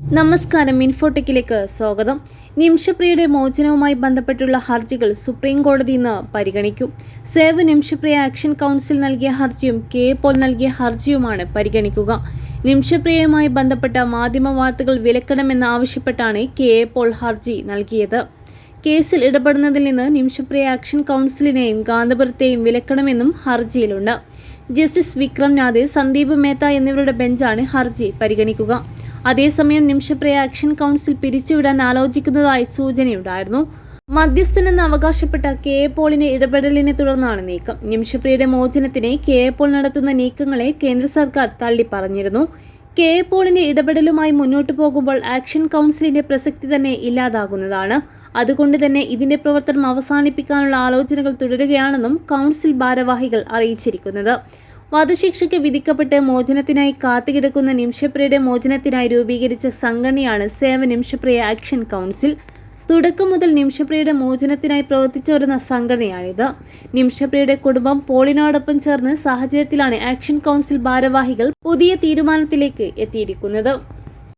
നമസ്കാരം ഇൻഫോടെക്കിലേക്ക് സ്വാഗതം. നിംഷപ്രിയയുടെ മോചനവുമായി ബന്ധപ്പെട്ടുള്ള ഹർജികൾ സുപ്രീം കോടതി ഇന്ന് പരിഗണിക്കും. സേവ് നിംഷപ്രിയ ആക്ഷൻ കൗൺസിൽ നൽകിയ ഹർജിയും കെ പോൾ നൽകിയ ഹർജിയുമാണ് പരിഗണിക്കുക. നിമിഷപ്രിയയുമായി ബന്ധപ്പെട്ട മാധ്യമ വാർത്തകൾ വിലക്കണമെന്നാവശ്യപ്പെട്ടാണ് കെ പോൾ ഹർജി നൽകിയത്. കേസിൽ ഇടപെടുന്നതിൽ നിന്ന് നിംഷപ്രിയ ആക്ഷൻ കൗൺസിലിനെയും ഗാന്ധപുരത്തെയും വിലക്കണമെന്നും ഹർജിയിലുണ്ട്. ജസ്റ്റിസ് വിക്രം നാഥ് സന്ദീപ് മേത്ത എന്നിവരുടെ ബെഞ്ചാണ് ഹർജി പരിഗണിക്കുക. അതേസമയം നിമിഷപ്രിയ ആക്ഷൻ കൗൺസിൽ പിരിച്ചുവിടാൻ ആലോചിക്കുന്നതായി സൂചനയുണ്ടായിരുന്നു. മധ്യസ്ഥനെന്ന് അവകാശപ്പെട്ട കെ എ പോളിന്റെ ഇടപെടലിനെ തുടർന്നാണ് നീക്കം. നിമിഷപ്രിയയുടെ മോചനത്തിന് കെ എ പോൾ നടത്തുന്ന നീക്കങ്ങളെ കേന്ദ്ര സർക്കാർ തള്ളിപ്പറഞ്ഞിരുന്നു കെ എ പോളിന്റെ ഇടപെടലുമായി മുന്നോട്ടു പോകുമ്പോൾ ആക്ഷൻ കൗൺസിലിന്റെ പ്രസക്തി തന്നെ ഇല്ലാതാകുന്നതാണ്. അതുകൊണ്ട് തന്നെ ഇതിന്റെ പ്രവർത്തനം അവസാനിപ്പിക്കാനുള്ള ആലോചനകൾ തുടരുകയാണെന്നും കൗൺസിൽ ഭാരവാഹികൾ അറിയിച്ചിരിക്കുന്നത്. വധശിക്ഷയ്ക്ക് വിധിക്കപ്പെട്ട് മോചനത്തിനായി കാത്തുകിടക്കുന്ന നിമിഷപ്രിയയുടെ മോചനത്തിനായി രൂപീകരിച്ച സംഘടനയാണ് സേവ നിമിഷപ്രിയ ആക്ഷൻ കൗൺസിൽ. തുടക്കം മുതൽ നിമിഷപ്രിയയുടെ മോചനത്തിനായി പ്രവർത്തിച്ചു വരുന്ന സംഘടനയാണിത്. നിമിഷപ്രിയയുടെ കുടുംബം പോളിനോടൊപ്പം ചേർന്ന് സാഹചര്യത്തിലാണ് ആക്ഷൻ കൗൺസിൽ ഭാരവാഹികൾ പുതിയ തീരുമാനത്തിലേക്ക് എത്തിയിരിക്കുന്നത്.